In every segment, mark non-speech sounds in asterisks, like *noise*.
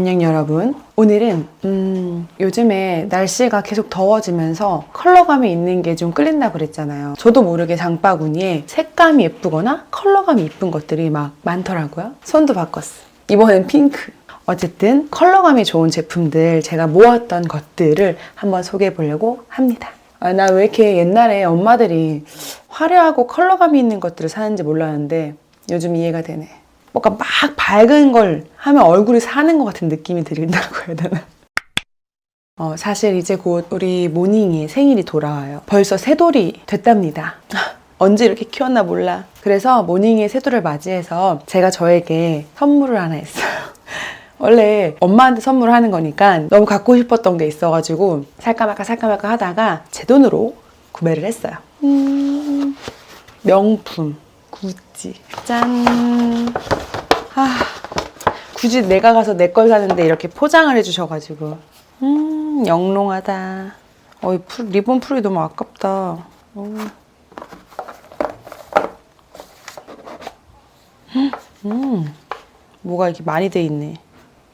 안녕 여러분. 오늘은 음, 요즘에 날씨가 계속 더워지면서 컬러감이 있는 게 좀 끌린다 그랬잖아요. 저도 모르게 장바구니에 색감이 예쁘거나 컬러감이 이쁜 것들이 막 많더라고요. 손도 바꿨어. 이번엔 핑크. 어쨌든 컬러감이 좋은 제품들 제가 모았던 것들을 한번 소개해 보려고 합니다. 아, 나 왜 이렇게 옛날에 엄마들이 화려하고 컬러감이 있는 것들을 사는지 몰랐는데 요즘 이해가 되네. 뭔가 막 밝은 걸 하면 얼굴이 사는 것 같은 느낌이 들린다고 해야 되나? 어, 사실 이제 곧 우리 모닝이 생일이 돌아와요. 벌써 세 돌이 됐답니다. *laughs* 언제 이렇게 키웠나 몰라. 그래서 모닝이의 세돌을 맞이해서 제가 저에게 선물을 하나 했어요. *laughs* 원래 엄마한테 선물하는 거니까 너무 갖고 싶었던 게 있어가지고 살까 말까 살까 말까 하다가 제 돈으로 구매를 했어요. 음, 명품 구찌 짠. 아, 굳이 내가 가서 내 걸 사는데 이렇게 포장을 해주셔가지고 음 영롱하다. 어이 풀, 리본 풀이 너무 아깝다. 어. 음, 뭐가 이렇게 많이 돼 있네.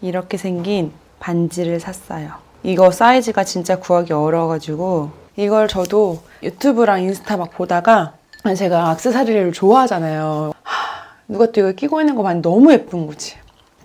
이렇게 생긴 반지를 샀어요. 이거 사이즈가 진짜 구하기 어려워가지고 이걸 저도 유튜브랑 인스타 막 보다가 제가 악세사리를 좋아하잖아요. 하, 누가 또 이거 끼고 있는 거 보면 너무 예쁜 거지.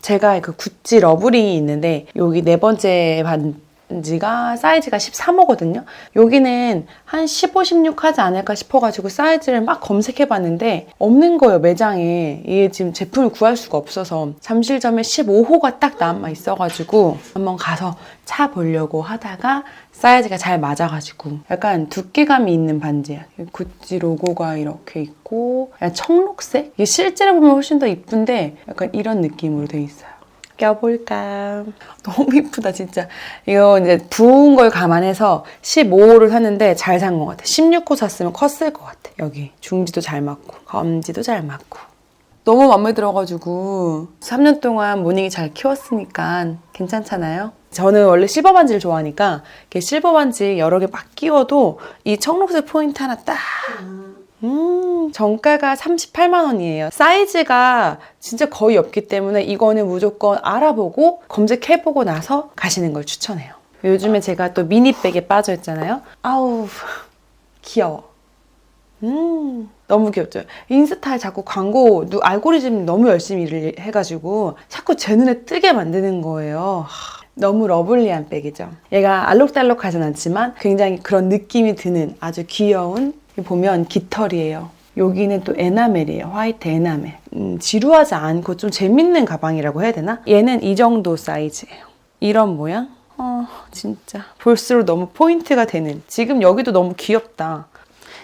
제가 그 구찌 러브링이 있는데 여기 네 번째 반 지가 사이즈가 13호거든요. 여기는 한 15, 16 하지 않을까 싶어가지고 사이즈를 막 검색해봤는데 없는 거예요 매장에. 이게 지금 제품을 구할 수가 없어서 잠실점에 15호가 딱 남아 있어가지고 한번 가서 차 보려고 하다가 사이즈가 잘 맞아가지고 약간 두께감이 있는 반지야. 구찌 로고가 이렇게 있고 청록색? 이게 실제로 보면 훨씬 더 이쁜데 약간 이런 느낌으로 돼 있어요. 껴볼까? *laughs* 너무 이쁘다 진짜. 이거 이제 부은 걸 감안해서 15호를 샀는데 잘 산 것 같아. 16호 샀으면 컸을 것 같아. 여기 중지도 잘 맞고 검지도 잘 맞고. 너무 마음에 들어가지고 3년 동안 모닝이 잘 키웠으니까 괜찮잖아요. 저는 원래 실버 반지를 좋아하니까 이렇게 실버 반지 여러 개 막 끼워도 이 청록색 포인트 하나 딱 음, 정가가 38만 원이에요. 사이즈가 진짜 거의 없기 때문에 이거는 무조건 알아보고 검색해보고 나서 가시는 걸 추천해요. 요즘에 제가 또 미니백에 빠져 있잖아요. 아우, 귀여워. 음, 너무 귀엽죠? 인스타에 자꾸 광고, 누, 알고리즘 너무 열심히 일을 해가지고 자꾸 제 눈에 뜨게 만드는 거예요. 하, 너무 러블리한 백이죠. 얘가 알록달록하진 않지만 굉장히 그런 느낌이 드는 아주 귀여운 보면 깃털이에요. 여기는 또 에나멜이에요. 화이트 에나멜. 음, 지루하지 않고 좀 재밌는 가방이라고 해야 되나? 얘는 이 정도 사이즈예요. 이런 모양? 어, 진짜. 볼수록 너무 포인트가 되는. 지금 여기도 너무 귀엽다.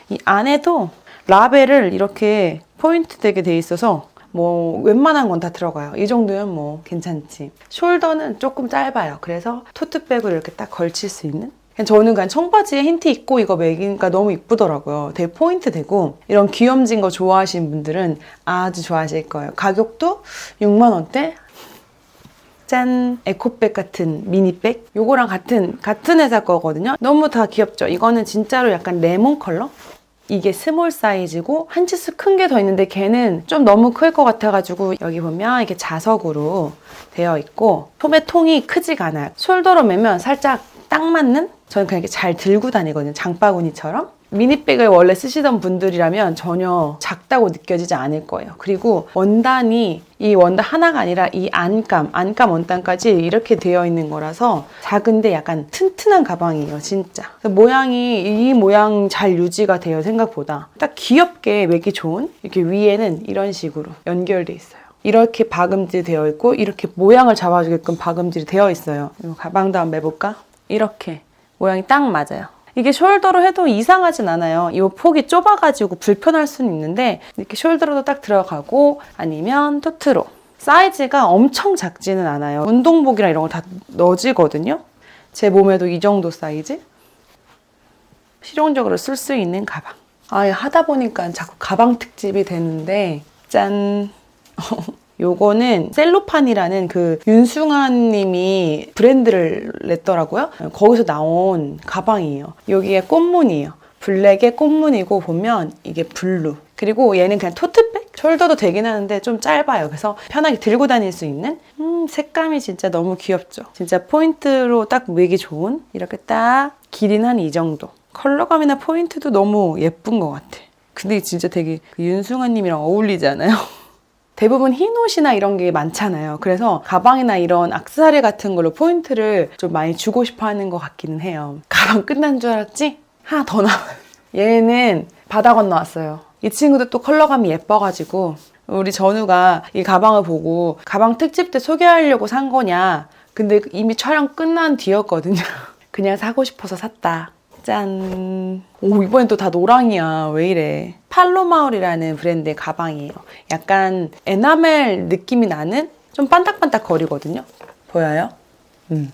이 안에도 라벨을 이렇게 포인트 되게 돼 있어서 뭐 웬만한 건 다 들어가요. 이 정도면 뭐 괜찮지. 숄더는 조금 짧아요. 그래서 토트백으로 이렇게 딱 걸칠 수 있는? 저는 그냥 청바지에 흰티 입고 이거 매기니까 너무 이쁘더라고요. 되게 포인트 되고 이런 귀염진 거 좋아하시는 분들은 아주 좋아하실 거예요. 가격도 6만 원대? 짠! 에코백 같은 미니백? 요거랑 같은, 같은 회사 거거든요. 너무 다 귀엽죠? 이거는 진짜로 약간 레몬 컬러? 이게 스몰 사이즈고 한 치수 큰 게 더 있는데 걔는 좀 너무 클 것 같아가지고 여기 보면 이게 자석으로 되어 있고 소매 통이 크지가 않아요. 숄더로 매면 살짝 딱 맞는? 저는 그냥 이렇게 잘 들고 다니거든요. 장바구니처럼. 미니백을 원래 쓰시던 분들이라면 전혀 작다고 느껴지지 않을 거예요. 그리고 원단이 이 원단 하나가 아니라 이 안감, 안감 원단까지 이렇게 되어 있는 거라서 작은데 약간 튼튼한 가방이에요, 진짜. 모양이 이 모양 잘 유지가 돼요, 생각보다. 딱 귀엽게 매기 좋은 이렇게 위에는 이런 식으로 연결돼 있어요. 이렇게 박음질 되어 있고 이렇게 모양을 잡아주게끔 박음질이 되어 있어요. 가방도 한번 매볼까? 이렇게 모양이 딱 맞아요. 이게 숄더로 해도 이상하진 않아요. 이 폭이 좁아가지고 불편할 수는 있는데 이렇게 숄더로도 딱 들어가고 아니면 토트로 사이즈가 엄청 작지는 않아요. 운동복이랑 이런 거다 넣어지거든요. 제 몸에도 이 정도 사이즈? 실용적으로 쓸 수 있는 가방. 아, 하다 보니까 자꾸 가방 특집이 되는데 짠. *laughs* 요거는 셀로판이라는 그 윤승환 님이 브랜드를 냈더라고요. 거기서 나온 가방이에요. 여기에 꽃무늬예요. 블랙에 꽃무늬고 보면 이게 블루. 그리고 얘는 그냥 토트백? 숄더도 되긴 하는데 좀 짧아요. 그래서 편하게 들고 다닐 수 있는 음, 색감이 진짜 너무 귀엽죠. 진짜 포인트로 딱 매기 좋은 이렇게 딱 길이는 한 이 정도. 컬러감이나 포인트도 너무 예쁜 것 같아. 근데 진짜 되게 그 윤승환 님이랑 어울리지 않아요? *laughs* 대부분 흰 옷이나 이런 게 많잖아요. 그래서 가방이나 이런 악세사리 같은 걸로 포인트를 좀 많이 주고 싶어 하는 것 같기는 해요. 가방 끝난 줄 알았지? 하나 더 남아. *laughs* 얘는 바다 건너왔어요. 이 친구도 또 컬러감이 예뻐가지고 우리 전우가 이 가방을 보고 가방 특집 때 소개하려고 산 거냐. 근데 이미 촬영 끝난 뒤였거든요. *laughs* 그냥 사고 싶어서 샀다. 짠. 오, 이번엔 또 다 노랑이야. 왜 이래. 팔로마울이라는 브랜드의 가방이에요. 약간 에나멜 느낌이 나는 좀 반딱반딱 거리거든요. 보여요? 음.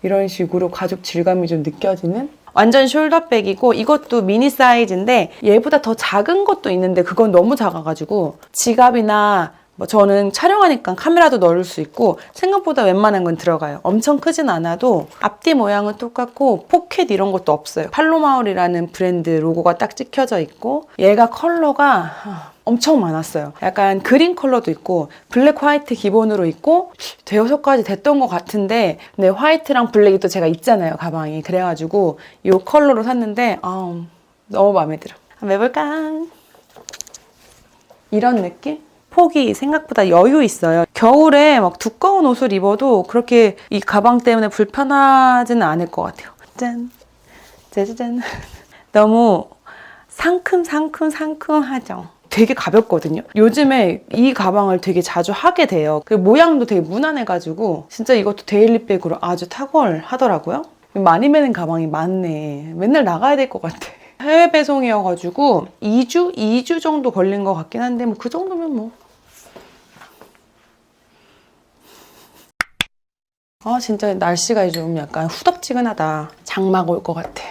이런 식으로 가죽 질감이 좀 느껴지는 완전 숄더백이고 이것도 미니 사이즈인데 얘보다 더 작은 것도 있는데 그건 너무 작아가지고 지갑이나 뭐 저는 촬영하니까 카메라도 넣을 수 있고 생각보다 웬만한 건 들어가요. 엄청 크진 않아도 앞뒤 모양은 똑같고 포켓 이런 것도 없어요. 팔로마울이라는 브랜드 로고가 딱 찍혀져 있고 얘가 컬러가 엄청 많았어요. 약간 그린 컬러도 있고 블랙 화이트 기본으로 있고 대여섯 가지 됐던 것 같은데 근데 화이트랑 블랙이 또 제가 있잖아요 가방이 그래가지고 이 컬러로 샀는데 아, 너무 마음에 들어. 한번 해볼까? 이런 느낌? 폭이 생각보다 여유 있어요. 겨울에 막 두꺼운 옷을 입어도 그렇게 이 가방 때문에 불편하지는 않을 것 같아요. 짠, 짜자잔. *laughs* 너무 상큼, 상큼, 상큼하죠. 되게 가볍거든요. 요즘에 이 가방을 되게 자주 하게 돼요. 그 모양도 되게 무난해가지고 진짜 이것도 데일리백으로 아주 탁월하더라고요. 많이 매는 가방이 많네. 맨날 나가야 될 것 같아. 해외 배송이어가지고 2주? 2주 정도 걸린 것 같긴 한데 뭐 그 정도면 뭐. 아 진짜 날씨가 좀 약간 후덥지근하다. 장마가 올것 같아.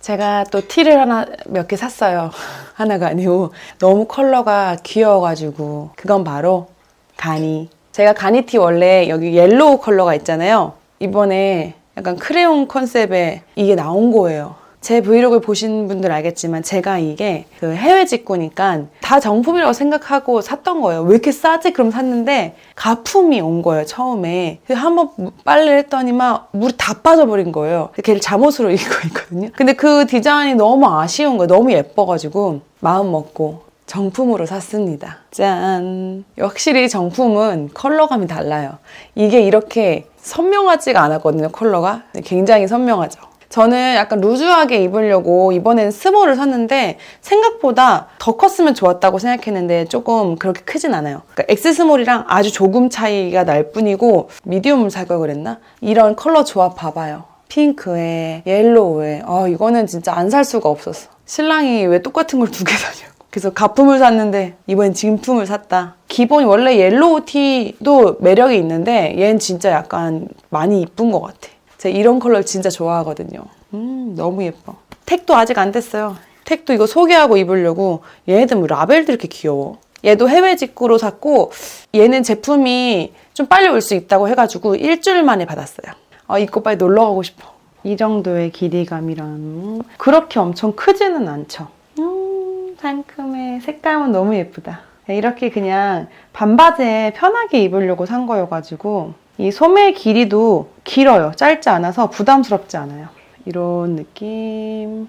제가 또 티를 하나 몇 개 샀어요. *laughs* 하나가 아니고 너무 컬러가 귀여워가지고 그건 바로 가니. 제가 가니티 원래 여기 옐로우 컬러가 있잖아요. 이번에 약간 크레용 컨셉의 이게 나온 거예요. 제 브이로그를 보신 분들 알겠지만 제가 이게 그 해외 직구니까 다 정품이라고 생각하고 샀던 거예요. 왜 이렇게 싸지? 그럼 샀는데 가품이 온 거예요, 처음에. 한번 빨래를 했더니만 물이 다 빠져버린 거예요. 걔를 잠옷으로 *laughs* 입고 있거든요. 근데 그 디자인이 너무 아쉬운 거예요. 너무 예뻐가지고 마음 먹고 정품으로 샀습니다. 짠. 확실히 정품은 컬러감이 달라요. 이게 이렇게 선명하지가 않았거든요, 컬러가. 굉장히 선명하죠. 저는 약간 루즈하게 입으려고 이번엔 스몰을 샀는데 생각보다 더 컸으면 좋았다고 생각했는데 조금 그렇게 크진 않아요. 그러니까 X 스몰이랑 아주 조금 차이가 날 뿐이고 미디움을 살 걸 그랬나? 이런 컬러 조합 봐봐요. 핑크에 옐로우에 아 이거는 진짜 안 살 수가 없었어. 신랑이 왜 똑같은 걸 두 개 사냐고. 그래서 가품을 샀는데 이번엔 진품을 샀다. 기본이 원래 옐로우 티도 매력이 있는데 얘는 진짜 약간 많이 이쁜 것 같아. 제가 이런 컬러를 진짜 좋아하거든요. 음, 너무 예뻐. 택도 아직 안 됐어요. 택도 이거 소개하고 입으려고 얘네들 뭐 라벨도 이렇게 귀여워. 얘도 해외 직구로 샀고 얘는 제품이 좀 빨리 올 수 있다고 해가지고 일주일 만에 받았어요. 아, 입고 빨리 놀러 가고 싶어. 이 정도의 길이감이란 그렇게 엄청 크지는 않죠. 음, 상큼해. 색감은 너무 예쁘다. 이렇게 그냥 반바지에 편하게 입으려고 산 거여가지고 이 소매 길이도 길어요. 짧지 않아서 부담스럽지 않아요. 이런 느낌.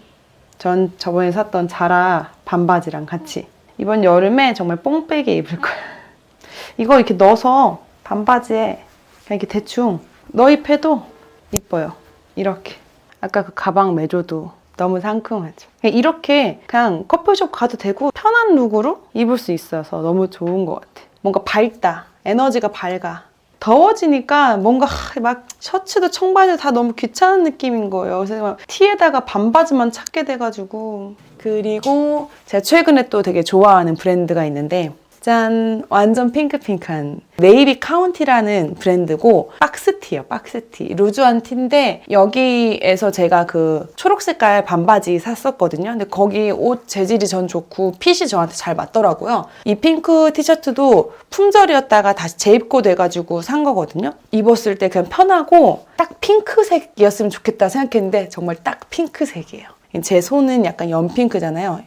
전 저번에 샀던 자라 반바지랑 같이 이번 여름에 정말 뽕 빼게 입을 거예요. 이거 이렇게 넣어서 반바지에 그냥 이렇게 대충 넣어 입혀도 이뻐요. 이렇게. 아까 그 가방 매줘도 너무 상큼하죠. 이렇게 그냥 커피숍 가도 되고 편한 룩으로 입을 수 있어서 너무 좋은 것 같아. 뭔가 밝다. 에너지가 밝아. 더워지니까 뭔가 막 셔츠도 청바지도 다 너무 귀찮은 느낌인 거예요. 그래서 막 티에다가 반바지만 찾게 돼가지고 그리고 제가 최근에 또 되게 좋아하는 브랜드가 있는데 짠 완전 핑크핑크한. 네이비 카운티라는 브랜드고 박스티요 박스티. 루즈한 티인데 여기에서 제가 그 초록 색깔 반바지 샀었거든요. 근데 거기 옷 재질이 전 좋고 핏이 저한테 잘 맞더라고요. 이 핑크 티셔츠도 품절이었다가 다시 재입고 돼가지고 산 거거든요. 입었을 때 그냥 편하고 딱 핑크색이었으면 좋겠다 생각했는데 정말 딱 핑크색이에요. 제 손은 약간 연핑크잖아요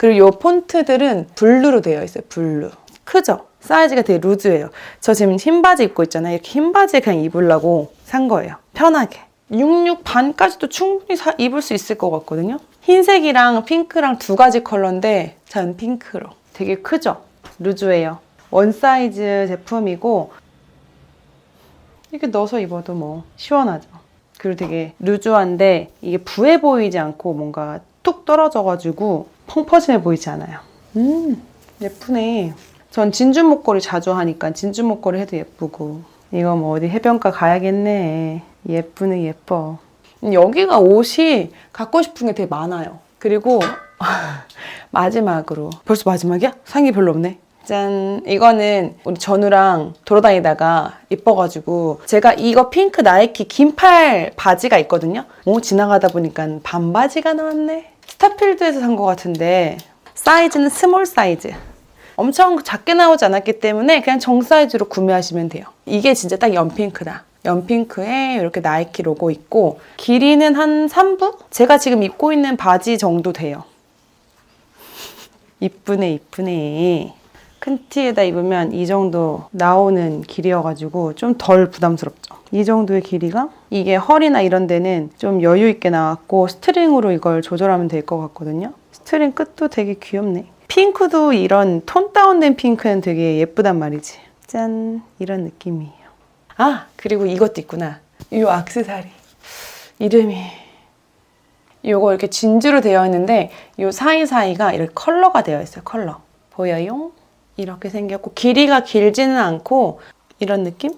그리고 요 폰트들은 블루로 되어 있어요. 블루. 크죠? 사이즈가 되게 루즈해요. 저 지금 흰 바지 입고 있잖아요. 이렇게 흰 바지에 그냥 입으려고 산 거예요. 편하게. 66 반까지도 충분히 사- 입을 수 있을 것 같거든요. 흰색이랑 핑크랑 두 가지 컬러인데 전 핑크로. 되게 크죠? 루즈해요. 원 사이즈 제품이고 이렇게 넣어서 입어도 뭐 시원하죠. 그리고 되게 루즈한데 이게 부해 보이지 않고 뭔가 툭 떨어져가지고 펑퍼짐해 보이지 않아요. 음 예쁘네. 전 진주 목걸이 자주 하니까 진주 목걸이 해도 예쁘고 이거 뭐 어디 해변가 가야겠네. 예쁘네 예뻐. 여기가 옷이 갖고 싶은 게 되게 많아요. 그리고 *laughs* 마지막으로 벌써 마지막이야? 상이 별로 없네. 짠 이거는 우리 전우랑 돌아다니다가 이뻐가지고 제가 이거 핑크 나이키 긴팔 바지가 있거든요. 오 지나가다 보니까 반바지가 나왔네. 스타필드에서 산 것 같은데 사이즈는 스몰 사이즈. 엄청 작게 나오지 않았기 때문에 그냥 정 사이즈로 구매하시면 돼요. 이게 진짜 딱 연핑크다. 연핑크에 이렇게 나이키 로고 있고 길이는 한 3부? 제가 지금 입고 있는 바지 정도 돼요. *laughs* 이쁘네 이쁘네. 큰 티에다 입으면 이 정도 나오는 길이어가지고 좀 덜 부담스럽죠. 이 정도의 길이가 이게 허리나 이런 데는 좀 여유 있게 나왔고 스트링으로 이걸 조절하면 될 것 같거든요. 스트링 끝도 되게 귀엽네. 핑크도 이런 톤 다운된 핑크는 되게 예쁘단 말이지. 짠 이런 느낌이에요. 아 그리고 이것도 있구나. 이 악세사리 이름이 요거 이렇게 진주로 되어 있는데 요 사이사이가 이렇게 컬러가 되어 있어요. 컬러. 보여요? 이렇게 생겼고 길이가 길지는 않고 이런 느낌?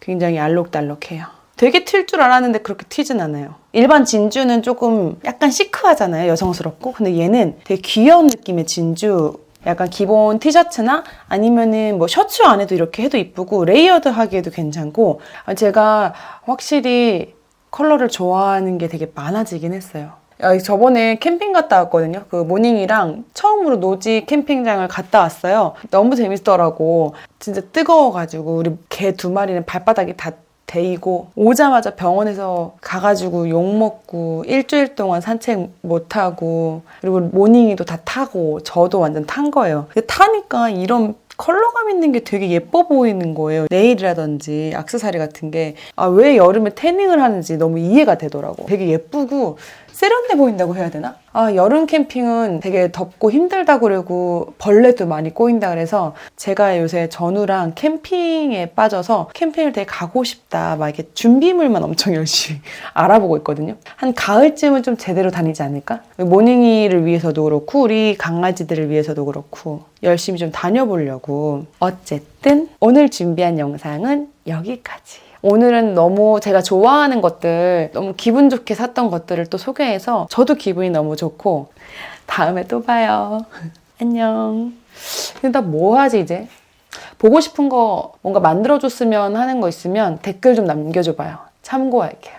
굉장히 알록달록해요. 되게 튈 줄 알았는데 그렇게 튀진 않아요. 일반 진주는 조금 약간 시크하잖아요. 여성스럽고. 근데 얘는 되게 귀여운 느낌의 진주. 약간 기본 티셔츠나 아니면은 뭐 셔츠 안에도 이렇게 해도 이쁘고 레이어드 하기에도 괜찮고 아, 제가 확실히 컬러를 좋아하는 게 되게 많아지긴 했어요. 야, 저번에 캠핑 갔다 왔거든요. 그 모닝이랑 처음으로 노지 캠핑장을 갔다 왔어요. 너무 재밌더라고. 진짜 뜨거워가지고 우리 개 두 마리는 발바닥이 다 데이고 오자마자 병원에서 가가지고 욕 먹고 일주일 동안 산책 못 하고 그리고 모닝이도 다 타고 저도 완전 탄 거예요. 타니까 이런 컬러감 있는 게 되게 예뻐 보이는 거예요. 네일이라든지 악세사리 같은 게 아 왜 여름에 태닝을 하는지 너무 이해가 되더라고. 되게 예쁘고 세련돼 보인다고 해야 되나? 아 여름 캠핑은 되게 덥고 힘들다 그러고 벌레도 많이 꼬인다 그래서 제가 요새 전우랑 캠핑에 빠져서 캠핑을 되게 가고 싶다 막 이렇게 준비물만 엄청 열심히 *laughs* 알아보고 있거든요. 한 가을쯤은 좀 제대로 다니지 않을까? 모닝이를 위해서도 그렇고 우리 강아지들을 위해서도 그렇고 열심히 좀 다녀보려고. 어쨌든 오늘 준비한 영상은 여기까지. 오늘은 너무 제가 좋아하는 것들, 너무 기분 좋게 샀던 것들을 또 소개해서 저도 기분이 너무 좋고 다음에 또 봐요. *laughs* 안녕. 근데 나 뭐 하지 이제? 보고 싶은 거 뭔가 만들어줬으면 하는 거 있으면 댓글 좀 남겨줘봐요. 참고할게요.